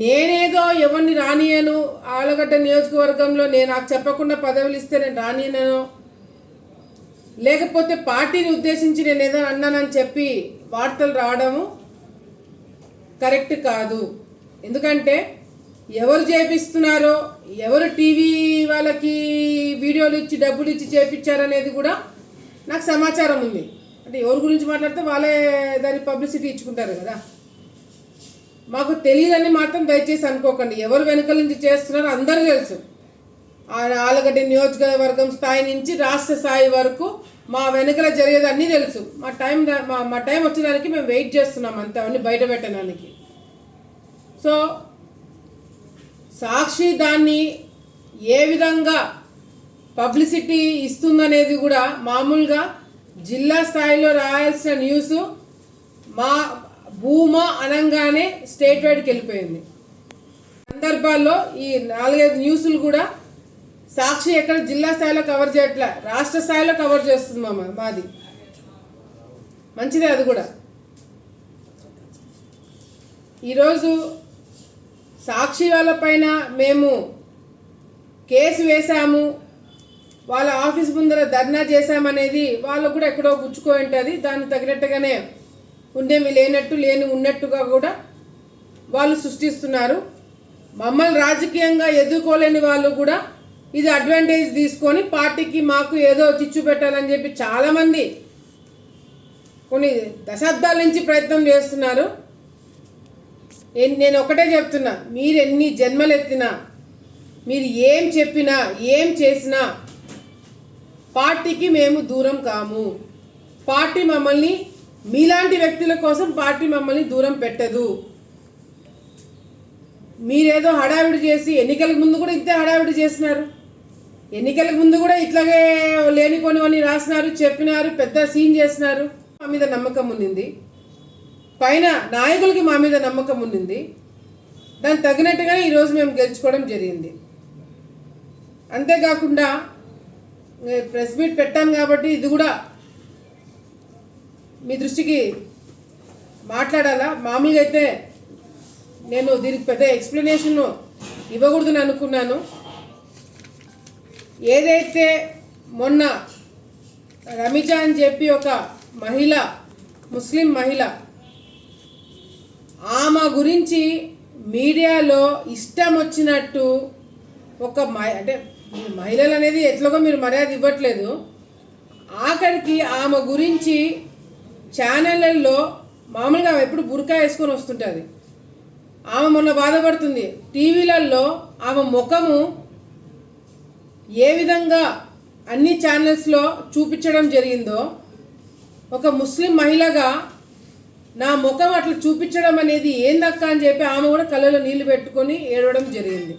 నేనేదో ఎవరిని రానియను ఆలగడ్డ నియోజకవర్గంలో నేను నాకు చెప్పకుండా పదవులు ఇస్తే నేను రానియను లేకపోతే పార్టీని ఉద్దేశించి నేను ఏదో అన్నానని చెప్పి వార్తలు రావడము కరెక్ట్ కాదు. ఎందుకంటే ఎవరు చేపిస్తున్నారో ఎవరు టీవీ వాళ్ళకి వీడియోలు ఇచ్చి డబ్బులు ఇచ్చి చేపించారనేది కూడా నాకు సమాచారం ఉంది. అంటే ఎవరి గురించి మాట్లాడితే వాళ్ళే దాని పబ్లిసిటీ ఇచ్చుకుంటారు కదా. మాకు తెలియదని మాత్రం దయచేసి అనుకోకండి. ఎవరు వెనుక నుంచి చేస్తున్నారో అందరూ తెలుసు. ఆ ఆలగడ్డ నియోజకవర్గం స్థాయి నుంచి రాష్ట్ర స్థాయి వరకు మా వెనుకల జరిగేది అన్నీ తెలుసు. మా టైం మా మా టైం వచ్చేదానికి మేము వెయిట్ చేస్తున్నాం అంతే అవన్నీ బయట పెట్టడానికి. సో సాక్షి దాన్ని ఏ విధంగా పబ్లిసిటీ ఇస్తుందనేది కూడా మామూలుగా జిల్లా స్థాయిలో రాయాల్సిన న్యూస్ మా భూమా అనంగానే స్టేట్ వైడ్కి వెళ్ళిపోయింది. సందర్భాల్లో ఈ నాలుగైదు న్యూస్లు కూడా సాక్షి ఎక్కడ జిల్లా స్థాయిలో కవర్ చేయట్లే రాష్ట్ర స్థాయిలో కవర్ చేస్తుంది మా మాది. మంచిదే అది కూడా. ఈరోజు సాక్షి వాళ్ళపైన మేము కేసు వేశాము వాళ్ళ ఆఫీస్ ముందర ధర్నా చేశామనేది వాళ్ళకు కూడా ఎక్కడో గుచ్చుకో ఉంటుంది దానికి తగినట్టుగానే ఉండేవి లేనట్టు లేని ఉన్నట్టుగా కూడా వాళ్ళు సృష్టిస్తున్నారు. మమ్మల్ని రాజకీయంగా ఎదుర్కోలేని వాళ్ళు కూడా ఇది అడ్వాంటేజ్ తీసుకొని పార్టీకి మాకు ఏదో చిచ్చు పెట్టాలని చెప్పి చాలామంది కొన్ని దశాబ్దాల నుంచి ప్రయత్నం చేస్తున్నారు. నేను- నేను ఒకటే చెప్తున్నా మీరు ఎన్ని జన్మలు ఎత్తినా మీరు ఏం చెప్పినా ఏం చేసినా పార్టీకి మేము దూరం కాము. పార్టీ మమ్మల్ని మీలాంటి వ్యక్తుల కోసం పార్టీ మమ్మల్ని దూరం పెట్టదు. మీరేదో హడావిడి చేసి ఎన్నికలకు ముందు కూడా ఇంతే హడావిడి చేసినారు. ఎన్నికలకు ముందు కూడా ఇట్లాగే లేనిపోనివన్నీ రాసినారు చెప్పినారు పెద్ద సీన్ చేసినారు. మా మీద నమ్మకం ఉన్నింది. పైన నాయకులకి మా మీద నమ్మకం ఉండింది దానికి తగినట్టుగానే ఈరోజు మేము గెలుచుకోవడం జరిగింది. అంతేకాకుండా ప్రెస్ మీట్ పెట్టాం కాబట్టి ఇది కూడా మీ దృష్టికి మాట్లాడాలా? మామూలుగా అయితే నేను దీనికి పెద్ద ఎక్స్ప్లెనేషన్ ఇవ్వకూడదని అనుకున్నాను. ఏదైతే మొన్న రమిజా అని చెప్పి ఒక మహిళ ముస్లిం మహిళ ఆమె గురించి మీడియాలో ఇష్టం వచ్చినట్టు ఒక అంటే మహిళలు అనేది ఎట్లాగో మీరు మర్యాద ఇవ్వట్లేదు. ఆఖరికి ఆమె గురించి ఛానళ్ళల్లో మామూలుగా ఆమె ఎప్పుడు బురకా వేసుకొని వస్తుంటుంది. ఆమె మొన్న బాధపడుతుంది. టీవీలలో ఆమె ముఖము ఏ విధంగా అన్ని ఛానల్స్లో చూపించడం జరిగిందో ఒక ముస్లిం మహిళగా నా ముఖం అట్లా చూపించడం అనేది ఏందక్క అని చెప్పి ఆమె కూడా కళ్ళలో నీళ్ళు పెట్టుకొని ఏడవడం జరిగింది.